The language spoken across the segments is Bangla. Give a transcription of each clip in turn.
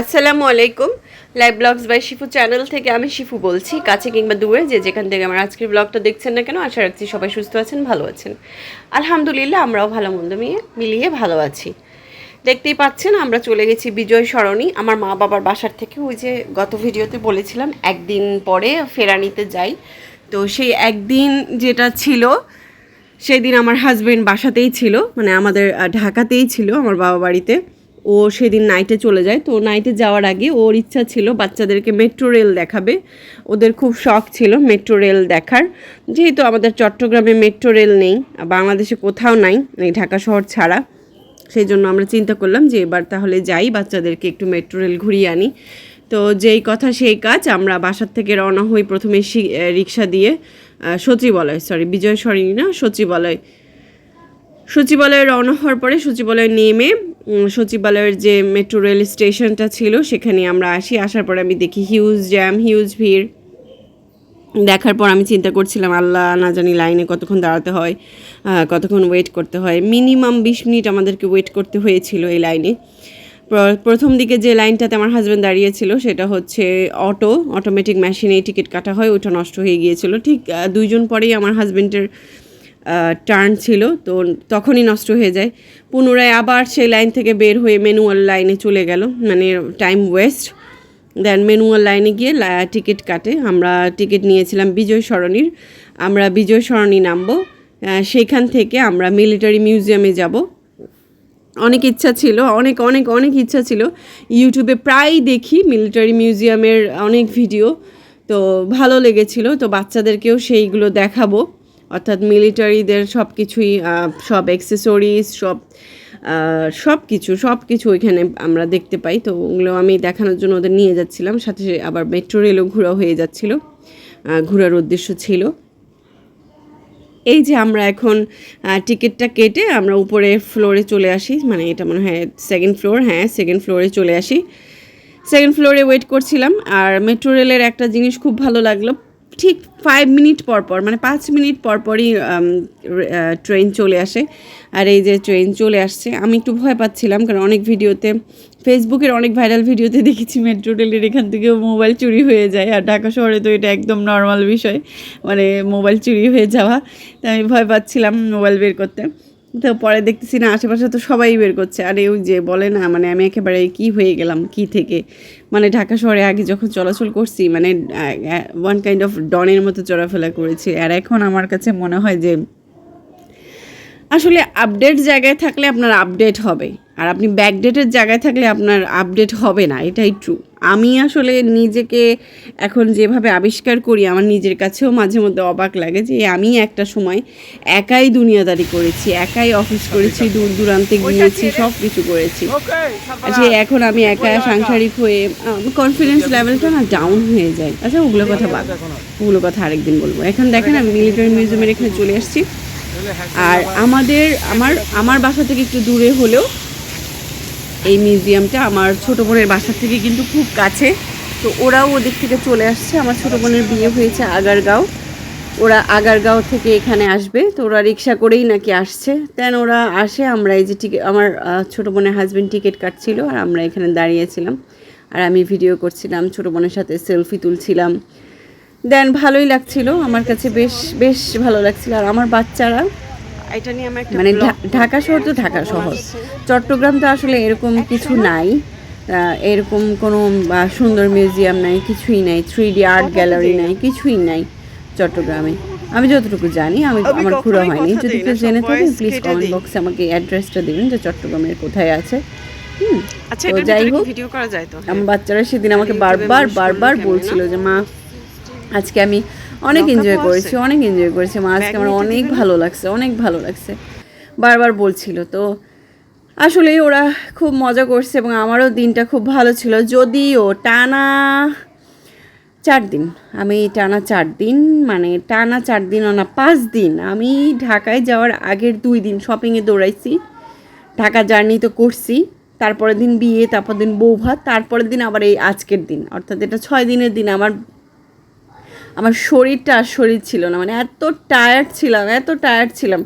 আসসালামু আলাইকুম। Live blogs by Shifu channel থেকে আমি শিফু বলছি। কাছে কিংবা দূরে যে যেখান থেকে আমার আজকের ব্লগটা দেখছেন না কেন, আশা রাখছি সবাই সুস্থ আছেন, ভালো আছেন। আলহামদুলিল্লাহ, আমরাও ভালো, মন্দ মিয়ে মিলিয়ে ভালো আছি। দেখতেই পাচ্ছেন, আমরা চলে গেছি বিজয় সরণি। আমার মা বাবার বাসার থেকে ওই যে গত ভিডিওতে বলেছিলাম, একদিন পরে ফেরানিতে যাই। তো সেই একদিন যেটা ছিল সেই দিন আমার হাজব্যান্ড বাসাতেই ছিল মানে আমাদের ঢাকাতেই ছিল, আমার বাবা বাড়িতে। ও সেদিন নাইটে চলে যায়। তো নাইটে যাওয়ার আগে ওর ইচ্ছা ছিল বাচ্চাদেরকে মেট্রো রেল দেখাবে। ওদের খুব শখ ছিল মেট্রো রেল দেখার। যেহেতু আমাদের চট্টগ্রামে মেট্রো রেল নেই বাংলাদেশে কোথাও নাই, এই ঢাকা শহর ছাড়া। সেই জন্য আমরা চিন্তা করলাম যে এবার তাহলে যাই, বাচ্চাদেরকে একটু মেট্রো রেল ঘুরিয়ে আনি। তো যেই কথা সেই কাজ, আমরা বাসার থেকে রওনা হই প্রথমে রিক্সা দিয়ে সচিবালয় সরি বিজয় সরণি না সচিবালয়। সচিবালয়ে রওনা হওয়ার পরে সচিবালয়ে নেমে সচিবালয়ের যে মেট্রো রেল স্টেশনটা ছিল, সেখানে আমরা আসি। আসার পরে আমি দেখি হিউজ জ্যাম হিউজ ভিড়। দেখার পর আমি চিন্তা করছিলাম, আল্লাহ না জানি লাইনে কতক্ষণ দাঁড়াতে হয় কতক্ষণ ওয়েট করতে হয়। মিনিমাম বিশ মিনিট আমাদেরকে ওয়েট করতে হয়েছিল এই লাইনে প্রথম দিকে যে লাইনটাতে আমার হাজব্যান্ড দাঁড়িয়েছিল, সেটা হচ্ছে অটো অটোমেটিক মেশিনে টিকিট কাটা হয়, ওটা নষ্ট হয়ে গিয়েছিল। ঠিক দুইজন পরেই আমার হাজব্যান্ডের টার্ন ছিল, তো তখনই নষ্ট হয়ে যায়। পুনরায় আবার সেই লাইন থেকে বের হয়ে ম্যানুয়াল লাইনে চলে গেল মানে টাইম ওয়েস্ট। দেন ম্যানুয়াল লাইনে গিয়ে টিকিট কাটে। আমরা টিকিট নিয়েছিলাম বিজয় সরণির। আমরা বিজয় সরণি নামবো। সেইখান থেকে আমরা মিলিটারি মিউজিয়ামে যাব। অনেক ইচ্ছা ছিল, অনেক অনেক অনেক ইচ্ছা ছিল। ইউটিউবে প্রায় দেখি মিলিটারি মিউজিয়ামের অনেক ভিডিও। তো ভালো লেগেছিল। তো বাচ্চাদেরকেও সেইগুলো দেখাবো। অর্থাৎ মিলিটারিদের সব কিছুই সব অ্যাক্সেসরিজ সব সব কিছু সব কিছু ওইখানে আমরা দেখতে পাই। তো ওগুলো আমি দেখানোর জন্য ওদের নিয়ে যাচ্ছিলাম। সাথে আবার মেট্রো রেলও ঘোরা হয়ে যাচ্ছিল। ঘোরার উদ্দেশ্য ছিল। এই যে আমরা এখন টিকিটটা কেটে আমরা উপরে ফ্লোরে চলে আসি। মানে এটা মনে হয় সেকেন্ড ফ্লোর হ্যাঁ সেকেন্ড ফ্লোরে চলে আসি। সেকেন্ড ফ্লোরে ওয়েট করছিলাম। আর মেট্রো রেলের একটা জিনিস খুব ভালো লাগল। ঠিক ফাইভ মিনিট পর পর মানে পাঁচ মিনিট পর পরই ট্রেন চলে আসে। আর এই যে ট্রেন চলে আসছে, আমি একটু ভয় পাচ্ছিলাম কারণ অনেক ভিডিওতে ফেসবুকের অনেক ভাইরাল ভিডিওতে দেখেছি মেট্রো রেলের এখান থেকেও মোবাইল চুরি হয়ে যায়। আর ঢাকা শহরে তো এটা একদম নর্মাল বিষয় মানে মোবাইল চুরি হয়ে যাওয়া। তাই আমি ভয় পাচ্ছিলাম মোবাইল বের করতে। তো পরে দেখতেছি না, আশেপাশে তো সবাই বের করছে। আর এই যে বলে না মানে আমি একেবারে কি হয়ে গেলাম, কি থেকে? মানে ঢাকা শহরে আগে যখন চলাচল করছি মানে ওয়ান কাইন্ড অফ ডনের মতো চলাফেরা করেছি। আর এখন আমার কাছে মনে হয় যে আসলে আপডেট জায়গায় থাকলে আপনার আপডেট হবে। আর আপনি ব্যাকডেটের জায়গায় থাকলে আপনার আপডেট হবে না এটাই ট্রু আমি আসলে নিজেকে এখন যেভাবে আবিষ্কার করি আমার নিজের কাছেও মাঝে মধ্যে অবাক লাগে যে আমি একটা সময় একাই দুনিয়াদারি করেছি একাই অফিস করেছি দূর দূরান্তে গিয়েছি সব কিছু করেছি। আচ্ছা এখন আমি একা সাংসারিক হয়ে কনফিডেন্স লেভেলটা না ডাউন হয়ে যায়। আচ্ছা ওগুলো কথা বাদ। ওগুলো কথা আরেকদিন বলব। এখন দেখেন আমি মিলিটারি মিউজিয়ামের এখানে চলে আসছি। আর আমাদের, আমার আমার বাসা থেকে একটু দূরে হলেও এই মিউজিয়ামটা আমার ছোটো বোনের বাসা থেকে কিন্তু খুব কাছে। তো ওরাও ওদিক থেকে চলে আসছে। আমার ছোটো বোনের বিয়ে হয়েছে আগারগাঁও। ওরা আগারগাঁও থেকে এখানে আসবে। তো ওরা রিক্সা করেই নাকি আসছে। দেন ওরা আসে, আমরা এই যে টিকিট আমার ছোটো বোনের হাজব্যান্ড টিকিট কাটছিল আর আমরা এখানে দাঁড়িয়েছিলাম। আর আমি ভিডিও করছিলাম, ছোটো বোনের সাথে সেলফি তুলছিলাম। দেন ভালোই লাগছিল আমার কাছে বেশ বেশ ভালো লাগছিল। আর আমার বাচ্চারা এটা নিয়ে আমার মানে ঢাকা শহর তো ঢাকা শহর। চট্টগ্রাম তো আসলে এরকম কিছু নাই। এরকম কোনো সুন্দর মিউজিয়াম নাই কিছুই নাই থ্রি ডি আর্ট গ্যালারি নাই কিছুই নাই চট্টগ্রামে। আমি যতটুকু জানি আমি আমি আমার ঘোরা হয়নি। যদি কেউ জেনে থাকেন প্লিজ কমেন্ট বক্সে আমাকে অ্যাড্রেসটা দেবেন যে চট্টগ্রামের কোথায় আছে। হুম আচ্ছা যাই হোক, ভিডিও করা যায় তো আমার বাচ্চারা সেদিন আমাকে বারবার বারবার বলছিল যে মা আজকে আমি অনেক এনজয় করেছি অনেক এনজয় করেছি মা আজকে আমার অনেক ভালো লাগছে অনেক ভালো লাগছে। বারবার বলছিল তো আসলে ওরা খুব মজা করছে এবং আমারও দিনটা খুব ভালো ছিল। যদিও টানা চার দিন আমি টানা চার দিন মানে টানা চার দিন না পাঁচ দিন আমি ঢাকায় যাওয়ার আগের দুই দিন শপিংয়ে দৌড়াইছি ঢাকা জার্নি তো করছি তারপরের দিন বিয়ে তারপর দিন বৌভাত তারপরের দিন আবার এই আজকের দিন অর্থাৎ এটা ছয় দিনের দিন আমার আমার শরীরটা আর শরীর ছিল না মানে এত টায়ার্ড ছিলাম, এত টায়ার্ড ছিলাম।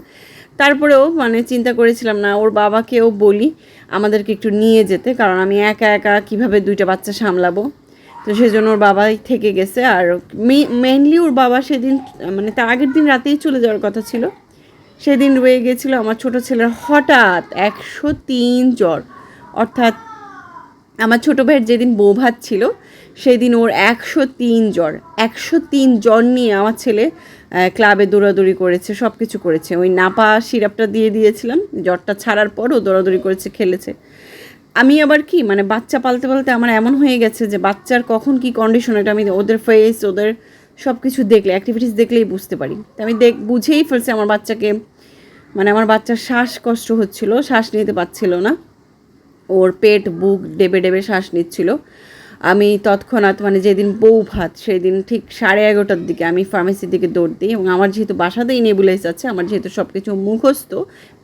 তারপরেও মানে চিন্তা করেছিলাম, না, ওর বাবাকেও বলি, আমাদেরকে একটু নিয়ে যেতে, কারণ আমি একা একা কীভাবে দুইটা বাচ্চা সামলাবো? তো সেই জন্য ওর বাবাই থেকে গেছে, আর মেনলি ওর বাবা সেদিন মানে তার আগের দিন রাতেই চলে যাওয়ার কথা ছিল। সেদিন রয়ে গেছিল আমার ছোট ছেলের হঠাৎ একশো তিন জ্বর, অর্থাৎ আমার ছোটো ভাইয়ের যেদিন বউ ভাত ছিল সেই দিন ওর একশো তিন জ্বর। একশো তিন জ্বর নিয়ে আমার ছেলে ক্লাবে দৌড়াদৌড়ি করেছে সব কিছু করেছে। ওই নাপা সিরাপটা দিয়ে দিয়েছিলাম, জ্বরটা ছাড়ার পর ও দৌড়াদৌড়ি করেছে, খেলেছে। আমি আবার কি মানে বাচ্চা পালতে পালতে আমার এমন হয়ে গেছে যে বাচ্চার কখন কি কন্ডিশন এটা আমি ওদের ফেস ওদের সব কিছু দেখলে অ্যাক্টিভিটিস দেখলেই বুঝতে পারি। তো আমি দেখ, বুঝেই ফেলছি আমার বাচ্চাকে মানে আমার বাচ্চার শ্বাসকষ্ট হচ্ছিল, শ্বাস নিতে পারছিল না। ওর পেট, বুক ডেবে ডেবে শ্বাস নিচ্ছিল। আমি তৎক্ষণাৎ মানে যেদিন বউ ভাত, সেদিন ঠিক সাড়ে এগারোটার দিকে আমি ফার্মেসির দিকে দৌড় দিই এবং আমার যেহেতু বাসাতেই নেবুলাইজ আছে, আমার যেহেতু সব কিছু মুখস্থ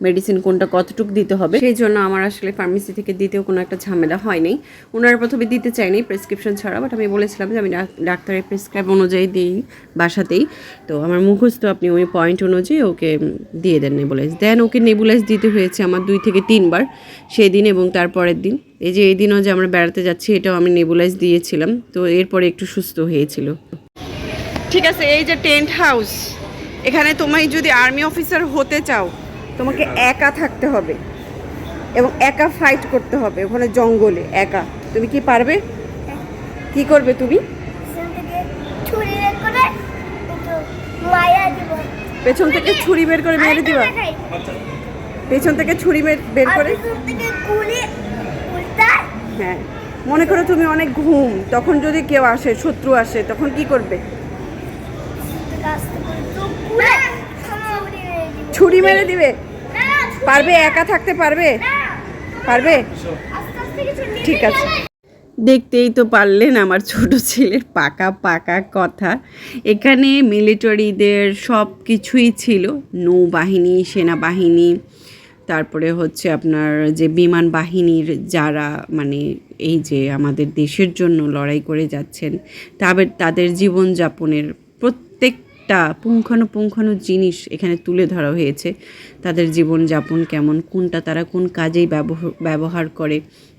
মেডিসিন কোনটা কতটুকু দিতে হবে, সেই জন্য আমার আসলে ফার্মেসি থেকে দিতেও কোনো একটা ঝামেলা হয়নি। ওনারা প্রথমে দিতে চাইনি প্রেসক্রিপশন ছাড়া বাট আমি বলেছিলাম যে আমি ডাক- ডাক্তারের প্রেসক্রাইব অনুযায়ী দিই বাসাতেই। তো আমার মুখস্থ আপনি ওই পয়েন্ট অনুযায়ী ওকে দিয়ে দেন নেবুলাইজ দেন ওকে নেবুলাইজ দিতে হয়েছে আমার দুই থেকে তিনবার সেই দিন এবং তারপরের দিন। এই যে এই দিনও যে আমরা বেড়াতে যাচ্ছি, এটাও আমি নেবুলাইজ দিয়েছিলাম। তো এরপরে একটু সুস্থ হয়েছিল। ঠিক আছে, এই যে টেন্ট হাউস এখানে তোমায় যদি আর্মি অফিসার হতে চাও তোমাকে একা থাকতে হবে এবং একা ফাইট করতে হবে ওখানে জঙ্গলে একা। তুমি কি পারবে? কি করবে তুমি? সেখান থেকে ছুরি বের করে একটু মায়া দিব। পেছন থেকে ছুরি বের করে মেরে দিবা? পেছন থেকে ছুরি বের বের করে? পিছন থেকে গুলি উল্টায় হ্যাঁ। মনে করো তুমি অনেক ঘুম তখন যদি কেউ আসে শত্রু আসে তখন কি করবে আস্তে করে চোখ খুলে ছুরি মেরে দিব। ছুরি মেরে দিবে? পারবে? একা থাকতে পারবে? পারবে? ঠিক আছে। দেখতেই তো পারলেন আমার ছোট ছেলের পাকা পাকা কথা। এখানে মিলিটারিদের সব কিছুই ছিল। নৌবাহিনী, সেনাবাহিনী, তারপরে হচ্ছে আপনার যে বিমান বাহিনীর যারা মানে এই যে আমাদের দেশের জন্য লড়াই করে যাচ্ছেন, তাদের তাদের জীবনযাপনের প্রত্যেকটা পুঙ্খানুপুঙ্খানু জিনিস এখানে তুলে ধরা হয়েছে। তাদের জীবনযাপন কেমন, কোনটা তারা কোন কাজেই ব্যবহার ব্যবহার করে,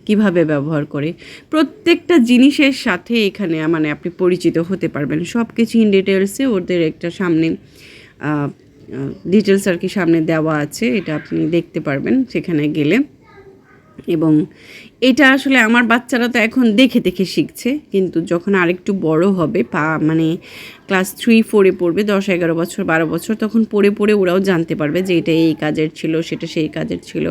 কীভাবে ব্যবহার করে। প্রত্যেকটা জিনিসের সাথে এখানে মানে আপনি পরিচিত হতে পারবেন। সব কিছু ইন ডিটেলসে ওদের একটা সামনে ডিটেলস আর কি সামনে দেওয়া আছে, এটা আপনি দেখতে পারবেন সেখানে গেলে। এবং এটা আসলে আমার বাচ্চারা তো এখন দেখে দেখে শিখছে, কিন্তু যখন আরেকটু বড় হবে, পা মানে ক্লাস থ্রি, ফোরে পড়বে, দশ, এগারো বছর, বারো বছর, তখন পড়ে পড়ে ওরাও জানতে পারবে যে এটা এই কাজের ছিল, সেটা সেই কাজের ছিল।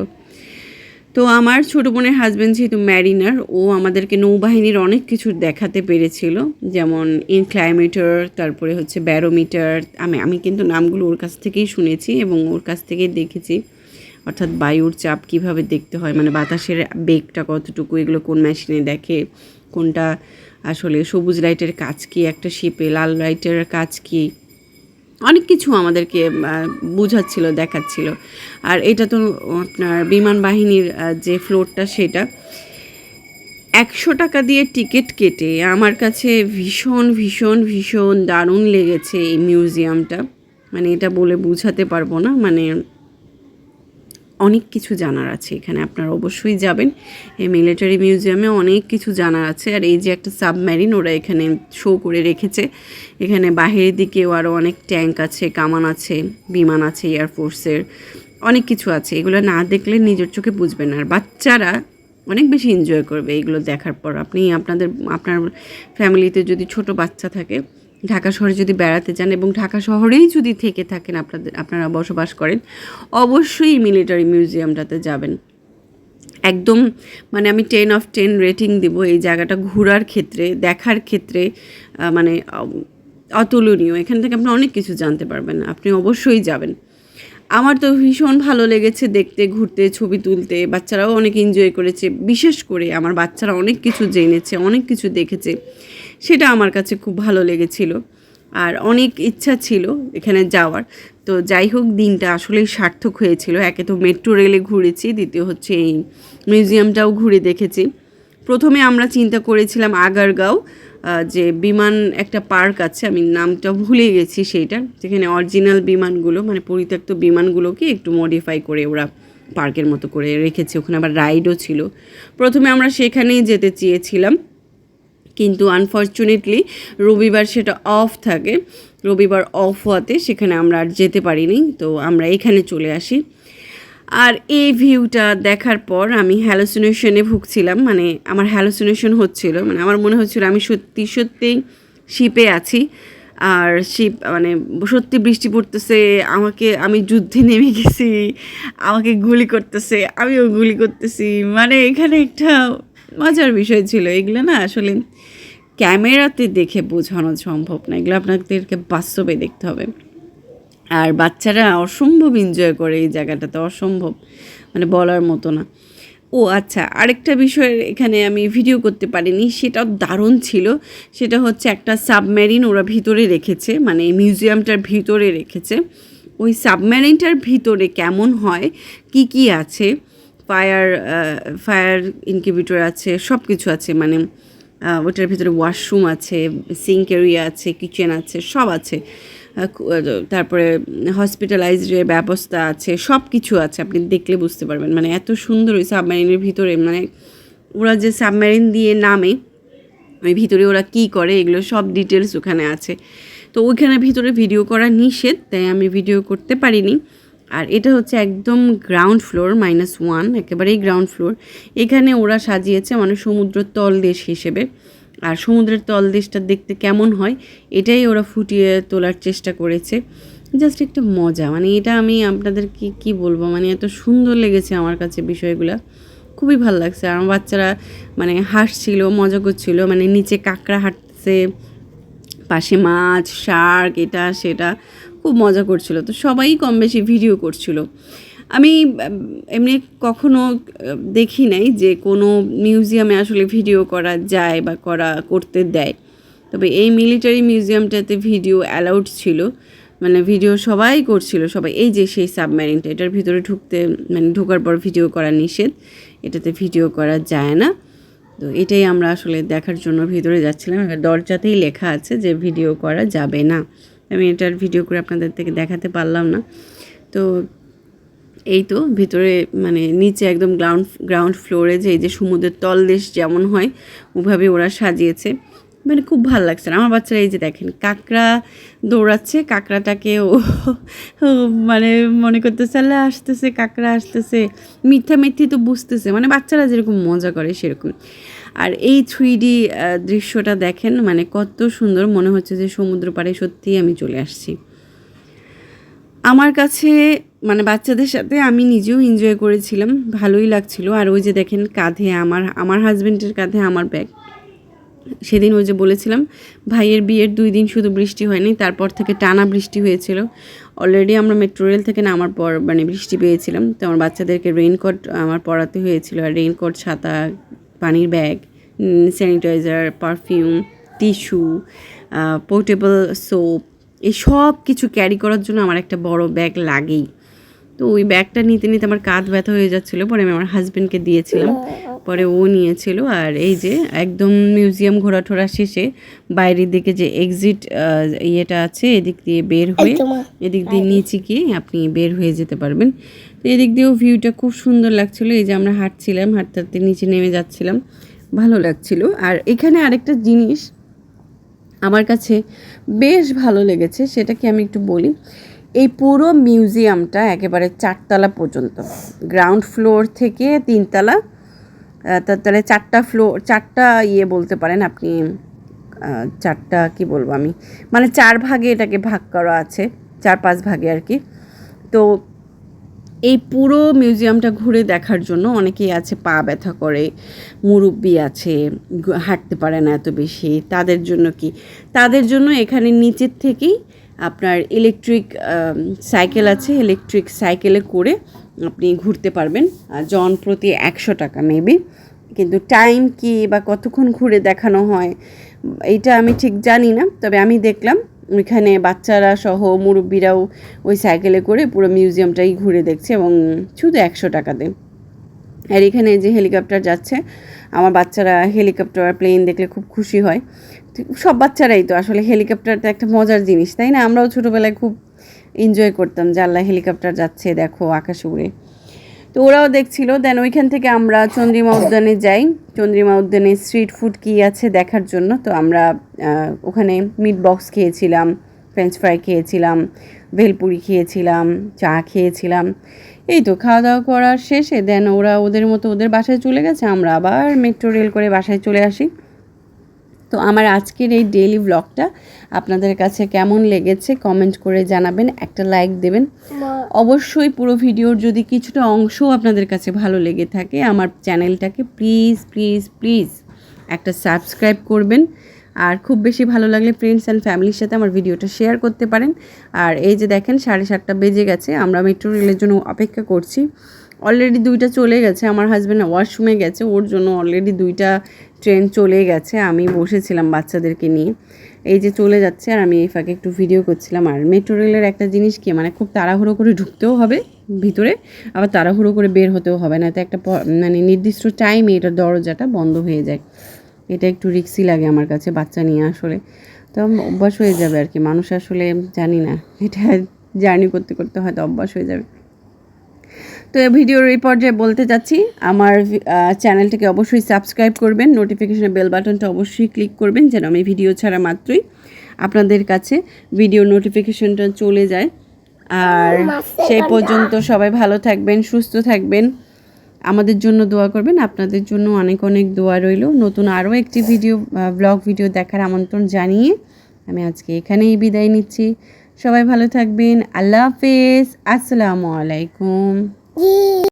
তো আমার ছোটো বোনের হাজব্যান্ড যেহেতু ম্যারিনার ও আমাদেরকে নৌবাহিনীর অনেক কিছু দেখাতে পেরেছিল, যেমন ইনক্লাইমিটার তারপরে হচ্ছে ব্যারোমিটার আমি আমি কিন্তু নামগুলো ওর কাছ থেকেই শুনেছি এবং ওর কাছ থেকেই দেখেছি। অর্থাৎ বায়ুর চাপ কীভাবে দেখতে হয়? মানে বাতাসের বেগটা কতটুকু? এগুলো কোন মেশিনে দেখে? কোনটা আসলে সবুজ লাইটের কাজ কি? একটা শিপে লাল লাইটের কাজ কি? অনেক কিছু আমাদেরকে বোঝাচ্ছিল, দেখাচ্ছিল। আর এটা তো আপনার বিমান বাহিনীর যে ফ্লোরটা সেটা একশো টাকা দিয়ে টিকিট কেটে আমার কাছে ভীষণ ভীষণ ভীষণ দারুণ লেগেছে এই মিউজিয়ামটা মানে এটা বলে বোঝাতে পারব না। মানে অনেক কিছু জানার আছে এখানে, আপনারা অবশ্যই যাবেন। এই মিলিটারি মিউজিয়ামে অনেক কিছু জানার আছে, আর এই যে একটা সাবমেরিন ওরা এখানে শো করে রেখেছে। এখানে বাহিরের দিকেও আরও অনেক ট্যাঙ্ক আছে, কামান আছে, বিমান আছে এয়ারফোর্সের অনেক কিছু আছে। এগুলো না দেখলে নিজের চোখে বুঝবেন আর বাচ্চারা অনেক বেশি এনজয় করবে এগুলো দেখার পর। আপনি আপনাদের, আপনার ফ্যামিলিতে যদি ছোট বাচ্চা থাকে ঢাকা শহরে যদি বেড়াতে যান এবং ঢাকা শহরেই যদি থেকে থাকেন আপনাদের, আপনারা বসবাস করেন, অবশ্যই মিলিটারি মিউজিয়ামটাতে যাবেন। একদম মানে আমি টেন অফ টেন রেটিং দিব এই জায়গাটা ঘোরার ক্ষেত্রে, দেখার ক্ষেত্রে মানে অতুলনীয়। এখান থেকে আপনি অনেক কিছু জানতে পারবেন, আপনি অবশ্যই যাবেন। আমার তো ভীষণ ভালো লেগেছে দেখতে, ঘুরতে, ছবি তুলতে, বাচ্চারাও অনেক এনজয় করেছে। বিশেষ করে আমার বাচ্চারা অনেক কিছু জেনেছে, অনেক কিছু দেখেছে। সেটা আমার কাছে খুব ভালো লেগেছিল। আর অনেক ইচ্ছা ছিল এখানে যাওয়ার। তো যাই হোক, দিনটা আসলেই সার্থক হয়েছিল। একে তো মেট্রো রেলে ঘুরেছি, দ্বিতীয় হচ্ছে এই মিউজিয়ামটাও ঘুরে দেখেছি। প্রথমে আমরা চিন্তা করেছিলাম আগারগাঁও যে বিমান একটা পার্ক আছে, আমি নামটা ভুলে গেছি সেইটার, যেখানে অরিজিনাল বিমানগুলো মানে পরিত্যক্ত বিমানগুলোকে একটু মডিফাই করে ওরা পার্কের মতো করে রেখেছে। ওখানে আবার রাইডও ছিল। প্রথমে আমরা সেখানেই যেতে চেয়েছিলাম। কিন্তু আনফর্চুনেটলি রবিবার সেটা অফ থাকে। রবিবার অফ হওয়াতে সেখানে আমরা আর যেতে পারিনি, তো আমরা এখানে চলে আসি। আর এই ভিউটা দেখার পর আমি হ্যালোসিনেশনে ভুগছিলাম মানে আমার হ্যালোসিনেশন হচ্ছিল মানে আমার মনে হচ্ছিল আমি সত্যি সত্যিই শিপে আছি। আর শিপ মানে সত্যি বৃষ্টি পড়তেছে, আমাকে, আমি যুদ্ধে নেমে গেছি, আমাকে গুলি করতেছে, আমিও গুলি করতেছি মানে এখানে একটা মজার বিষয় ছিল। এগুলো না আসলে ক্যামেরাতে দেখে বোঝানো সম্ভব না। এগুলো আপনাদেরকে বাস্তবে দেখতে হবে। আর বাচ্চারা অসম্ভব এনজয় করে এই জায়গাটাতে, অসম্ভব। মানে বলার মতো না। ও আচ্ছা আরেকটা বিষয় এখানে আমি ভিডিও করতে পারিনি, সেটাও দারুণ ছিল। সেটা হচ্ছে একটা সাবমেরিন ওরা ভিতরে রেখেছে মানে মিউজিয়ামটার ভিতরে রেখেছে। ওই সাবমেরিনটার ভিতরে কেমন হয়, কি কি আছে? ফায়ার ফায়ার ইনকিউবেটর আছে সব কিছু আছে মানে ওটার ভিতরে ওয়াশরুম আছে সিঙ্ক এরিয়া আছে কিচেন আছে, সব আছে। তারপরে হসপিটালাইজডের ব্যবস্থা আছে সব কিছু আছে, আপনি দেখলে বুঝতে পারবেন। মানে এত সুন্দর ওই সাবমেরিনের ভিতরে মানে ওরা যে সাবমেরিন দিয়ে নামে, ওই ভিতরে ওরা কী করে, এগুলো সব ডিটেলস ওখানে আছে। তো ওইখানে ভিতরে ভিডিও করা নিষেধ, তাই আমি ভিডিও করতে পারিনি। আর এটা হচ্ছে একদম গ্রাউন্ড ফ্লোর মাইনাস ওয়ান একেবারেই গ্রাউন্ড ফ্লোর এখানে ওরা সাজিয়েছে মানে সমুদ্র তলদেশ হিসেবে। আর সমুদ্রের তলদেশটা দেখতে কেমন হয়, এটাই ওরা ফুটিয়ে তোলার চেষ্টা করেছে। জাস্ট একটা মজা মানে এটা আমি আপনাদের কি কি বলব মানে এত সুন্দর লেগেছে আমার কাছে বিষয়গুলো। খুবই ভালো লাগছে, আর আমার বাচ্চারা মানে হাসছিল, মজা করছিল মানে নিচে কাঁকড়া হাঁটছে পাশে মাছ শার্ক এটা, সেটা। খুব মজা করছিল। তো সবাই কম বেশি ভিডিও করছিল। আমি, এমনি কখনো দেখি নাই যে কোনো মিউজিয়ামে আসলে ভিডিও করা যায় বা করা, করতে দেয়। তবে এই মিলিটারি মিউজিয়ামটাতে ভিডিও অ্যালাউড ছিল। মানে ভিডিও সবাই করছিল, সবাই, এই যে সেই সাবমেরিনটা এটার ভিতরে ঢুকতে মানে ঢোকার পর ভিডিও করা নিষেধ। এটাতে ভিডিও করা যায় না। তো এটাই আমরা আসলে দেখার জন্য ভিতরে যাচ্ছিলাম। দরজাতেই লেখা আছে যে ভিডিও করা যাবে না। আমি এটার ভিডিও করে আপনাদের থেকে দেখাতে পারলাম না। তো এই তো ভিতরে মানে নিচে একদম গ্রাউন্ড গ্রাউন্ড ফ্লোরে যে, এই যে সমুদ্রের তলদেশ যেমন হয়, ওভাবে ওরা সাজিয়েছে। মানে খুব ভালো লাগছে আমার বাচ্চারা এই যে দেখেন, কাঁকড়া দৌড়াচ্ছে, কাঁকড়াটাকে ও মানে মনে করতেছে, আল্লাহ, আসতেছে, কাঁকড়া আসতেছে। মিথ্যা মিথ্যি তো বুঝতেছে। মানে বাচ্চারা যেরকম মজা করে সেরকম। আর এই থ্রি দৃশ্যটা দেখেন মানে কত সুন্দর মনে হচ্ছে যে সমুদ্র পাড়ে সত্যিই আমি চলে আসছি। আমার কাছে মানে বাচ্চাদের সাথে আমি নিজেও এনজয় করেছিলাম, ভালোই লাগছিল। আর ওই যে দেখেন কাঁধে আমার আমার হাজবেন্ডের কাঁধে আমার ব্যাগ সেদিন ওই যে বলেছিলাম, ভাইয়ের বিয়ের দুই দিন শুধু বৃষ্টি হয়নি, তারপর থেকে টানা বৃষ্টি হয়েছিল। অলরেডি আমরা মেট্রো রেল থেকে নামার পর মানে বৃষ্টি পেয়েছিলাম। তো আমার বাচ্চাদেরকে রেইনকোট আমার পরাতে হয়েছিল, আর রেইনকোট ছাতা পানির bag sanitiser perfume tissue portable soap এই সব কিছু ক্যারি করার জন্য আমার একটা বড় ব্যাগ লাগেই। তো ওই ব্যাগটা নিতে নিতে আমার কাঁধ ব্যথা হয়ে যাচ্ছিল পরে আমি আমার হাজব্যান্ডকে দিয়েছিলাম। পরে ও নিয়েছিল আর এই যে একদম মিউজিয়াম ঘোরাটোরা শেষে বাইরের দিকে যে এক্সিট ইয়েটা আছে এদিক দিয়ে বের হয়ে এদিক দিয়ে নিচে গিয়ে আপনি বের হয়ে যেতে পারবেন। এদিক দিয়েও ভিউটা খুব সুন্দর লাগছিল। এই যে আমরা হাঁটছিলাম হাঁটতে হাঁটতে নিচে নেমে যাচ্ছিলাম। ভালো লাগছিল। আর এখানে আরেকটা জিনিস আমার কাছে বেশ ভালো লেগেছে সেটা কি আমি একটু বলি। এই পুরো মিউজিয়ামটা একেবারে চারতলা পর্যন্ত। গ্রাউন্ড ফ্লোর থেকে তিনতলা আহ, তা- তাহলে চারটা ফ্লোর চারটা ইয়ে বলতে পারেন আপনি চারটা কি বলব আমি? মানে চার ভাগে এটাকে ভাগ করা আছে চার পাঁচ ভাগে আর কি। তো এই পুরো মিউজিয়ামটা ঘুরে দেখার জন্য অনেকেই আছে, পা ব্যথা করে, মুরব্বি আছে হাঁটতে পারে না এত বেশি। তাদের জন্য কি? তাদের জন্য এখানে নিচের থেকেই আপনার ইলেকট্রিক সাইকেল আছে। ইলেকট্রিক সাইকেলে করে আপনি ঘুরতে পারবেন। জন প্রতি একশো টাকা নেবে কিন্তু টাইম কি বা কতক্ষণ ঘুরে দেখানো হয়, এইটা আমি ঠিক জানি না। তবে আমি দেখলাম ওইখানে বাচ্চারা সহ মুরব্বীরাও ওই সাইকেলে করে পুরো মিউজিয়ামটাই ঘুরে দেখছে এবং শুধু একশো টাকাতে। আর এখানে যে হেলিকপ্টার যাচ্ছে, আমার বাচ্চারা হেলিকপ্টার প্লেন দেখলে খুব খুশি হয়। সব বাচ্চারাই তো, আসলে হেলিকপ্টারটা একটা মজার জিনিস, তাই না? আমরাও ছোটোবেলায় খুব এনজয় করতাম যে আল্লাহ হেলিকপ্টার যাচ্ছে, দেখো আকাশে উড়ে। তো ওরাও দেখছিল, দেন ওইখান থেকে আমরা চন্দ্রিমা উদ্যানে যাই। চন্দ্রিমা উদ্যানে স্ট্রিট ফুড কী আছে দেখার জন্য? তো আমরা ওখানে মিট বক্স খেয়েছিলাম, ফ্রেঞ্চ ফ্রাই খেয়েছিলাম, ভেলপুরি খেয়েছিলাম, চা খেয়েছিলাম। এই তো খাওয়া দাওয়া করার শেষে দেন ওরা ওদের মতো ওদের বাসায় চলে গেছে। আমরা আবার মেট্রো রেল করে বাসায় চলে আসি। তো আমার আজকের এই ডেইলি ব্লগটা আপনাদের কাছে কেমন লেগেছে কমেন্ট করে জানাবেন একটা লাইক দেবেন। অবশ্যই পুরো ভিডিওর যদি কিছুটা অংশও আপনাদের কাছে ভালো লেগে থাকে আমার চ্যানেলটাকে প্লিজ প্লিজ প্লিজ একটা সাবস্ক্রাইব করবেন। আর খুব বেশি ভালো লাগলে ফ্রেন্ডস অ্যান্ড ফ্যামিলির সাথে আমার ভিডিওটা শেয়ার করতে পারেন। আর এই যে দেখেন সাড়ে সাতটা বেজে গেছে আমরা মেট্রো রেলের জন্য অপেক্ষা করছি। অলরেডি দুইটা চলে গেছে। আমার হাজব্যান্ড ওয়াশরুমে গেছে, ওর জন্য অলরেডি দুইটা ট্রেন চলে গেছে। আমি বসেছিলাম বাচ্চাদেরকে নিয়ে। এই যে চলে যাচ্ছে আর আমি এই ফাঁকে একটু ভিডিও করছিলাম। আর মেট্রো রেলের একটা জিনিস কি মানে খুব তাড়াহুড়ো করে ঢুকতেও হবে ভিতরে, আবার তাড়াহুড়ো করে বের হতেও হবে না। তো একটা মানে নির্দিষ্ট টাইমে এটার দরজাটা বন্ধ হয়ে যায়। এটা একটু রিক্সি লাগে আমার কাছে বাচ্চা নিয়ে আসলে। তো অভ্যাস হয়ে যাবে আর কি। মানুষ আসলে জানি না, এটা জার্নি করতে করতে হয়তো অভ্যাস হয়ে যাবে। তো এই ভিডিওর এই পর্যায়ে বলতে চাচ্ছি আমার চ্যানেলটিকে অবশ্যই সাবস্ক্রাইব করবেন নোটিফিকেশনে বেল বাটনটা অবশ্যই ক্লিক করবেন যেন আমি ভিডিও ছাড়া মাত্রই আপনাদের কাছে ভিডিও নোটিফিকেশনটা চলে যায়। আর সেই পর্যন্ত সবাই ভালো থাকবেন সুস্থ থাকবেন। আমাদের জন্য দোয়া করবেন আপনাদের জন্য অনেক অনেক দোয়া রইল। নতুন আরও একটি ভিডিও ব্লগ ভিডিও দেখার আমন্ত্রণ জানিয়ে আমি আজকে এখানেই বিদায় নিচ্ছি। সবাই ভালো থাকবেন আল্লাহ হাফেজ আসসালামু আলাইকুম। 一